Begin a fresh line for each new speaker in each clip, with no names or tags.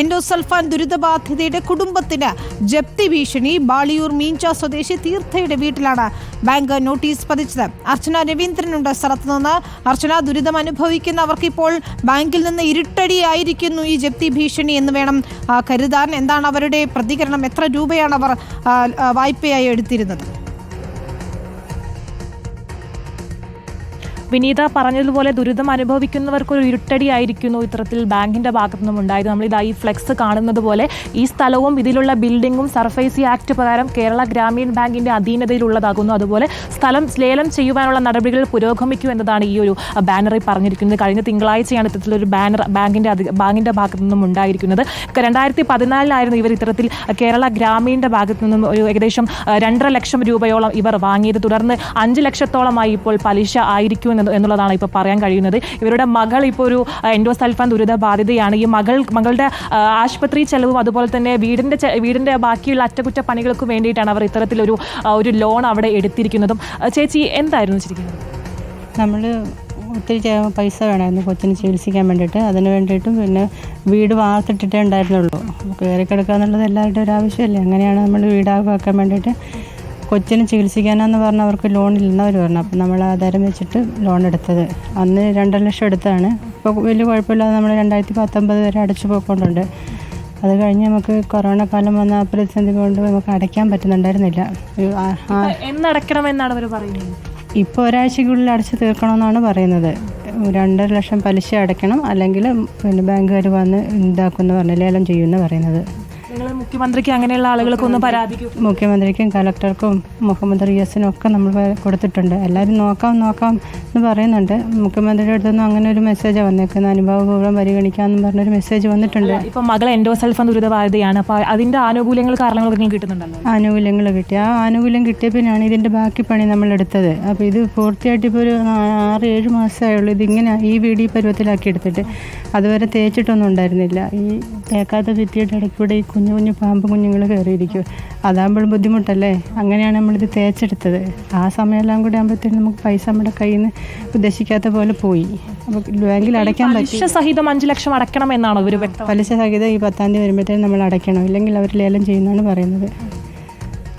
Endosulfan ദുരിതബാധിതയുടെ കുടുംബത്തിന് ജപ്തി ഭീഷണി. ബാളിയൂർ മീൻച സ്വദേശി തീർത്ഥയുടെ വീട്ടിലാണ് ബാങ്ക് നോട്ടീസ് പതിച്ചത്. അർച്ചന രവീന്ദ്രനുണ്ട് സ്ഥലത്ത് നിന്ന്. അർച്ചന ദുരിതം അനുഭവിക്കുന്നവർക്ക് ഇപ്പോൾ ബാങ്കിൽ നിന്ന് ഇരുട്ടടിയായിരിക്കുന്നു ഈ ജപ്തി ഭീഷണി എന്ന് വേണം കരുതാൻ. എന്താണ് അവരുടെ പ്രതികരണം? എത്ര രൂപയാണ് അവർ വായ്പയായി എടുത്തിരുന്നത്?
വിനീത പറഞ്ഞതുപോലെ ദുരിതം അനുഭവിക്കുന്നവർക്ക് ഒരു ഇരുട്ടടിയായിരിക്കുന്നു ഇത്തരത്തിൽ ബാങ്കിന്റെ ഭാഗത്തു നിന്നും ഉണ്ടായത്. നമ്മൾ ഇതാ ഈ ഫ്ലെക്സ് കാണുന്നത് പോലെ ഈ സ്ഥലവും ഇതിലുള്ള ബിൽഡിംഗും സർഫേസി ആക്ട് പ്രകാരം കേരള ഗ്രാമീൺ ബാങ്കിന്റെ അധീനതയിലുള്ളതാകുന്നു. അതുപോലെ സ്ഥലം ലേലം ചെയ്യുവാനുള്ള നടപടികൾ പുരോഗമിക്കും എന്നതാണ് ഈ ഒരു ബാനറിൽ പറഞ്ഞിരിക്കുന്നത്. കഴിഞ്ഞ തിങ്കളാഴ്ചയാണ് ഇത്തരത്തിലൊരു ബാനർ ബാങ്കിന്റെ അധി- ബാങ്കിന്റെ ഭാഗത്തു നിന്നും ഉണ്ടായിരിക്കുന്നത്. രണ്ടായിരത്തി പതിനാലിലായിരുന്നു ഇവർ ഇത്തരത്തിൽ കേരള ഗ്രാമീണിന്റെ ഭാഗത്തു നിന്നും ഒരു ഏകദേശം രണ്ടര ലക്ഷം രൂപയോളം ഇവർ വാങ്ങിയത്. തുടർന്ന് അഞ്ച് ലക്ഷത്തോളമായി ഇപ്പോൾ പലിശ ആയിരിക്കും എന്നുള്ളതാണ് ഇപ്പോൾ പറയാൻ കഴിയുന്നത്. ഇവരുടെ മകൾ ഇപ്പോൾ ഒരു എൻഡോസൽഫാൻ ദുരിത ബാധിതയാണ് ഈ മകൾ മകളുടെ ആശുപത്രി ചെലവും അതുപോലെ തന്നെ വീടിന്റെ വീടിന്റെ ബാക്കിയുള്ള അറ്റകുറ്റ പണികൾക്ക് വേണ്ടിയിട്ടാണ് അവർ ഇത്തരത്തിലൊരു ഒരു ലോൺ അവിടെ എടുത്തിരിക്കുന്നതും. ചേച്ചി എന്തായിരുന്നു ചിരിക്കുന്നത്
നമ്മൾ ഒത്തിരി പൈസ വേണമായിരുന്നു കൊച്ചിന് ചികിത്സിക്കാൻ വേണ്ടിയിട്ട്. അതിന് വേണ്ടിയിട്ടും പിന്നെ വീട് വാർത്തിട്ടിട്ടേ ഉണ്ടായിരുന്നുള്ളൂ. കയറി കിടക്കുക എന്നുള്ളത് എല്ലാവരുടെയും ഒരു ആവശ്യമല്ലേ? അങ്ങനെയാണ് നമ്മൾ വീടാക്കാൻ വേണ്ടിയിട്ട് കൊച്ചിന് ചികിത്സിക്കാനാന്ന് പറഞ്ഞ അവർക്ക് ലോൺ ഇല്ലെന്നവർ പറഞ്ഞു. അപ്പം നമ്മൾ ആധാരം വെച്ചിട്ട് ലോൺ എടുത്തത്. അന്ന് രണ്ടര ലക്ഷം എടുത്താണ്. ഇപ്പോൾ വലിയ കുഴപ്പമില്ലാതെ നമ്മൾ രണ്ടായിരത്തി പത്തൊമ്പത് വരെ അടച്ചു പോയിക്കൊണ്ടുണ്ട്. അത് കഴിഞ്ഞ് നമുക്ക് കൊറോണ കാലം വന്ന പ്രതിസന്ധി കൊണ്ട് നമുക്ക് അടയ്ക്കാൻ പറ്റുന്നുണ്ടായിരുന്നില്ല.
എന്നടയ്ക്കണമെന്നാണ് അവർ പറയുന്നത്?
ഇപ്പോൾ ഒരാഴ്ചക്കുള്ളിൽ അടച്ച് തീർക്കണമെന്നാണ് പറയുന്നത്. രണ്ടര ലക്ഷം പലിശ അടയ്ക്കണം. അല്ലെങ്കിൽ പിന്നെ ബാങ്കുകാർ വന്ന് ഇതാക്കുമെന്ന് പറഞ്ഞ ലേലം ചെയ്യുമെന്ന് പറയുന്നത്.
മുഖ്യമന്ത്രിക്ക് അങ്ങനെയുള്ള ആളുകൾക്കൊന്നും പരാതിക്കും.
മുഖ്യമന്ത്രിക്കും കലക്ടർക്കും മുഹമ്മദ് റിയാസിനും ഒക്കെ നമ്മൾ കൊടുത്തിട്ടുണ്ട്. എല്ലാവരും നോക്കാം നോക്കാം എന്ന് പറയുന്നുണ്ട്. മുഖ്യമന്ത്രിയുടെ അടുത്തൊന്നും അങ്ങനെ ഒരു മെസ്സേജ് വന്നേക്കുന്നത്. അനുഭവപൂർവം പരിഗണിക്കാമെന്ന് പറഞ്ഞൊരു മെസ്സേജ് വന്നിട്ടുണ്ട്.
ഇപ്പൊ മകൾ എൻഡോസൾഫാൻ ദുരിതബാധിതയാണ് അപ്പൊ അതിന്റെ ആനുകൂല്യങ്ങൾ കാരണങ്ങളൊക്കെ കിട്ടുന്നുണ്ടല്ലോ.
ആനുകൂല്യങ്ങൾ കിട്ടി. ആ ആനുകൂല്യം കിട്ടിയ പിന്നെയാണ് ഇതിന്റെ ബാക്കി പണി നമ്മൾ എടുത്തത്. അപ്പോൾ ഇത് പൂർത്തിയായിട്ട് ഇപ്പോൾ ഒരു ആറ് ഏഴ് മാസമായുള്ളൂ ഇതിങ്ങനെ ഈ വീടി പരുവത്തിലാക്കി എടുത്തിട്ട്. അതുവരെ തേച്ചിട്ടൊന്നും ഉണ്ടായിരുന്നില്ല. ഈ തേക്കാത്ത ഭിത്തിയുടെ ഇടയ്ക്കൂടെ ഈ കുഞ്ഞു കുഞ്ഞു പാമ്പ് കുഞ്ഞുങ്ങൾ കയറിയിരിക്കും. അതാകുമ്പോഴും ബുദ്ധിമുട്ടല്ലേ? അങ്ങനെയാണ് നമ്മളിത് തേച്ചെടുത്തത്. ആ സമയമെല്ലാം കൂടി ആകുമ്പോഴത്തേനും നമുക്ക് പൈസ നമ്മുടെ കയ്യിൽ നിന്ന് ഉദ്ദേശിക്കാത്ത പോലെ പോയി. അപ്പോൾ ബാങ്കിൽ അടയ്ക്കാൻ പറ്റി.
പലിശ സഹിതം അഞ്ച് ലക്ഷം അടയ്ക്കണം എന്നാണ് ഒരു വ്യക്തം?
പലിശ സഹിതം ഈ പത്താം തീയതി വരുമ്പോഴത്തേനും നമ്മൾ അടയ്ക്കണം. ഇല്ലെങ്കിൽ അവർ ലേലം ചെയ്യുന്നതാണ് പറയുന്നത്.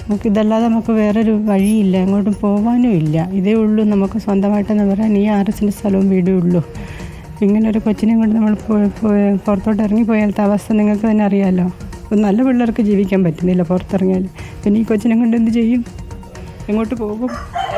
നമുക്ക് ഇതല്ലാതെ നമുക്ക് വേറൊരു വഴിയില്ല. എങ്ങോട്ടും പോകാനും ഇല്ല. ഇതേ ഉള്ളൂ നമുക്ക് സ്വന്തമായിട്ടെന്ന് പറയാൻ ഈ ആർ എസിന്റെ സ്ഥലവും വീടേ ഉള്ളൂ. ഇങ്ങനെ ഒരു കൊച്ചിനെ കൊണ്ട് നമ്മൾ പുറത്തോട്ട് ഇറങ്ങിപ്പോയാലത്തെ അവസ്ഥ നിങ്ങൾക്ക് തന്നെ അറിയാമല്ലോ ഇപ്പം നല്ല പിള്ളേർക്ക് ജീവിക്കാൻ പറ്റുന്നില്ല പുറത്തിറങ്ങിയാൽ. പിന്നെ ഈ കൊച്ചിനെ കൊണ്ട് എന്ത് ചെയ്യും? എങ്ങോട്ട് പോകും?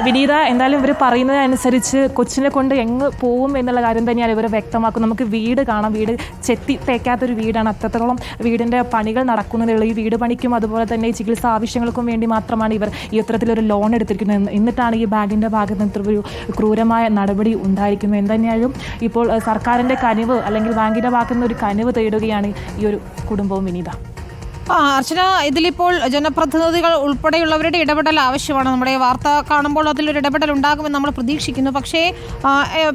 വിനീത എന്തായാലും ഇവർ പറയുന്നതനുസരിച്ച് കൊച്ചിനെ കൊണ്ട് എങ്ങ് പോവും എന്നുള്ള കാര്യം തന്നെയാണ് ഇവർ വ്യക്തമാക്കും നമുക്ക് വീട് കാണാം. വീട് ചെത്തി തേക്കാത്തൊരു വീടാണ്. അത്രത്തോളം വീടിന്റെ പണികൾ നടക്കുന്നതേ ഈ വീട് പണിക്കും അതുപോലെ തന്നെ ചികിത്സാ ആവശ്യങ്ങൾക്കും വേണ്ടി മാത്രമാണ് ഇവർ ഈ ഇത്തരത്തിലൊരു ലോൺ എടുത്തിരിക്കുന്നത്. എന്നിട്ടാണ് ഈ ബാങ്കിന്റെ ഭാഗത്ത് നിന്ന് ഒരു ക്രൂരമായ നടപടി ഉണ്ടായിരിക്കുന്നത്. എന്തായാലും ഇപ്പോൾ സർക്കാരിന്റെ കനിവ് അല്ലെങ്കിൽ ബാങ്കിന്റെ ഭാഗത്തുനിന്ന് ഒരു കനിവ് തേടുകയാണ് ഈ ഒരു കുടുംബവും വിനീത.
ആ അർച്ചന ഇതിലിപ്പോൾ ജനപ്രതിനിധികൾ ഉൾപ്പെടെയുള്ളവരുടെ ഇടപെടൽ ആവശ്യമാണ്. നമ്മുടെ വാർത്ത കാണുമ്പോൾ അതിലൊരു ഇടപെടൽ ഉണ്ടാകുമെന്ന് നമ്മൾ പ്രതീക്ഷിക്കുന്നു. പക്ഷേ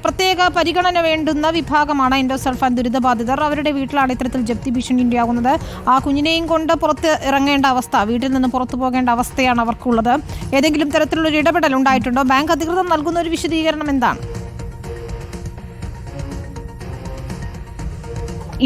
പ്രത്യേക പരിഗണന വേണ്ടുന്ന വിഭാഗമാണ് എൻഡോസൾഫാൻ ദുരിതബാധിതർ. അവരുടെ വീട്ടിലാണ് ഇത്തരത്തിൽ ജപ്തി ഭീഷണി ഉണ്ടാകുന്നത്. ആ കുഞ്ഞിനെയും കൊണ്ട് പുറത്ത് ഇറങ്ങേണ്ട അവസ്ഥ വീട്ടിൽ നിന്ന് പുറത്തു പോകേണ്ട അവസ്ഥയാണ് അവർക്കുള്ളത്. ഏതെങ്കിലും തരത്തിലുള്ള ഒരു ഇടപെടൽ ഉണ്ടായിട്ടുണ്ടോ? ബാങ്ക് അധികൃതർ നൽകുന്ന ഒരു വിശദീകരണം എന്താണ്?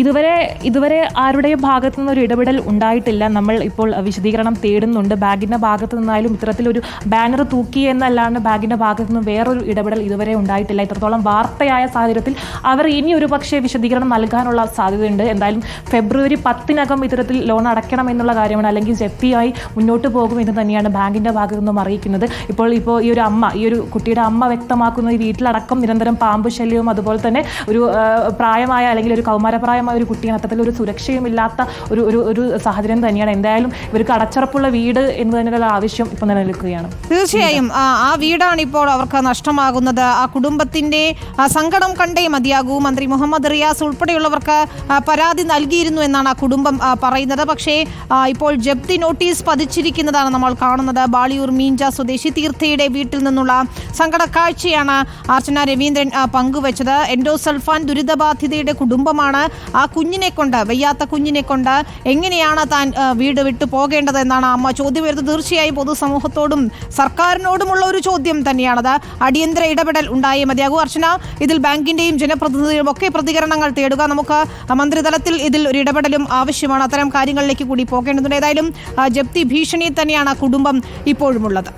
ഇതുവരെ ഇതുവരെ ആരുടെയും ഭാഗത്തു നിന്നൊരു ഇടപെടൽ ഉണ്ടായിട്ടില്ല. നമ്മൾ ഇപ്പോൾ വിശദീകരണം തേടുന്നുണ്ട്. ബാഗിന്റെ ഭാഗത്തു നിന്നായാലും ഇത്തരത്തിലൊരു ബാനർ തൂക്കി എന്നല്ലാണ്ട് ബാഗിന്റെ ഭാഗത്തു നിന്ന് വേറൊരു ഇടപെടൽ ഇതുവരെ ഉണ്ടായിട്ടില്ല. ഇത്രത്തോളം വാർത്തയായ സാഹചര്യത്തിൽ അവർ ഇനി ഒരു പക്ഷേ വിശദീകരണം നൽകാനുള്ള സാധ്യതയുണ്ട്. എന്തായാലും ഫെബ്രുവരി പത്തിനകം ഇത്തരത്തിൽ ലോൺ അടയ്ക്കണം എന്നുള്ള കാര്യമാണ് അല്ലെങ്കിൽ ജപ്തിയായി മുന്നോട്ട് പോകും എന്ന് തന്നെയാണ് ബാങ്കിന്റെ ഭാഗത്തു നിന്നും അറിയിക്കുന്നത്. ഇപ്പോൾ ഇപ്പോൾ ഈ ഒരു അമ്മ ഈ ഒരു കുട്ടിയുടെ അമ്മ വ്യക്തമാക്കുന്ന ഈ വീട്ടിലടക്കം നിരന്തരം പാമ്പ് ശല്യവും അതുപോലെ തന്നെ ഒരു പ്രായമായ അല്ലെങ്കിൽ ഒരു കൗമാരപ്രായമായ ഒരു കുട്ടിയാണ് അത്തരത്തിൽ ഒരു സുരക്ഷയും ഇല്ലാത്ത ഒരു ഒരു ഒരു സാഹചര്യം തന്നെയാണ്. എന്തായാലും ഇവർക്ക് അടച്ചുറപ്പുള്ള വീട് എന്ന് തന്നെയുള്ള ആവശ്യം ഇപ്പോൾ നിലനിൽക്കുകയാണ്.
തീർച്ചയായും. ആ, വീടാണ് ഇപ്പോൾ അവർക്ക് നഷ്ടമാകുന്നത്. ആ കുടുംബത്തിന്റെ സങ്കടം കണ്ടേ മതിയാകൂ. മന്ത്രി മുഹമ്മദ് റിയാസ് ഉൾപ്പെടെയുള്ളവർക്ക് പരാതി നൽകിയിരുന്നു എന്നാണ് ആ കുടുംബം പറയുന്നത്. പക്ഷേ ഇപ്പോൾ ജപ്തി നോട്ടീസ് പതിച്ചിരിക്കുന്നതാണ് നമ്മൾ കാണുന്നത്. ബാളിയൂർ മീഞ്ച സ്വദേശി തീർത്ഥയുടെ വീട്ടിൽ നിന്നുള്ള സങ്കട കാഴ്ചയാണ് അർച്ചന രവീന്ദ്രൻ പങ്കുവച്ചത്. എൻഡോസൾഫാൻ ദുരിതബാധിതയുടെ കുടുംബമാണ് ആ കുഞ്ഞിനെ കൊണ്ട് വയ്യാത്ത കുഞ്ഞിനെ കൊണ്ട് എങ്ങനെയാണ് താൻ വീട് വിട്ടു പോകേണ്ടത് എന്നാണ് അമ്മ ചോദ്യം വരുന്നത് തീർച്ചയായും പൊതുസമൂഹത്തോടും സർക്കാരിനോടുമുള്ള ഒരു ചോദ്യം തന്നെയാണത് അടിയന്തര ഇടപെടൽ ഉണ്ടായേ മതിയാകൂ അർച്ചന ഇതിൽ ബാങ്കിന്റെയും ജനപ്രതിനിധികളും ഒക്കെ പ്രതികരണങ്ങൾ തേടുക. നമുക്ക് മന്ത്രിതലത്തിൽ ഇതിൽ ഒരു ഇടപെടലും ആവശ്യമാണ്. അത്തരം കാര്യങ്ങളിലേക്ക് കൂടി പോകേണ്ടതുണ്ട്. ഏതായാലും ജപ്തി ഭീഷണി തന്നെയാണ് കുടുംബം ഇപ്പോഴുമുള്ളത്.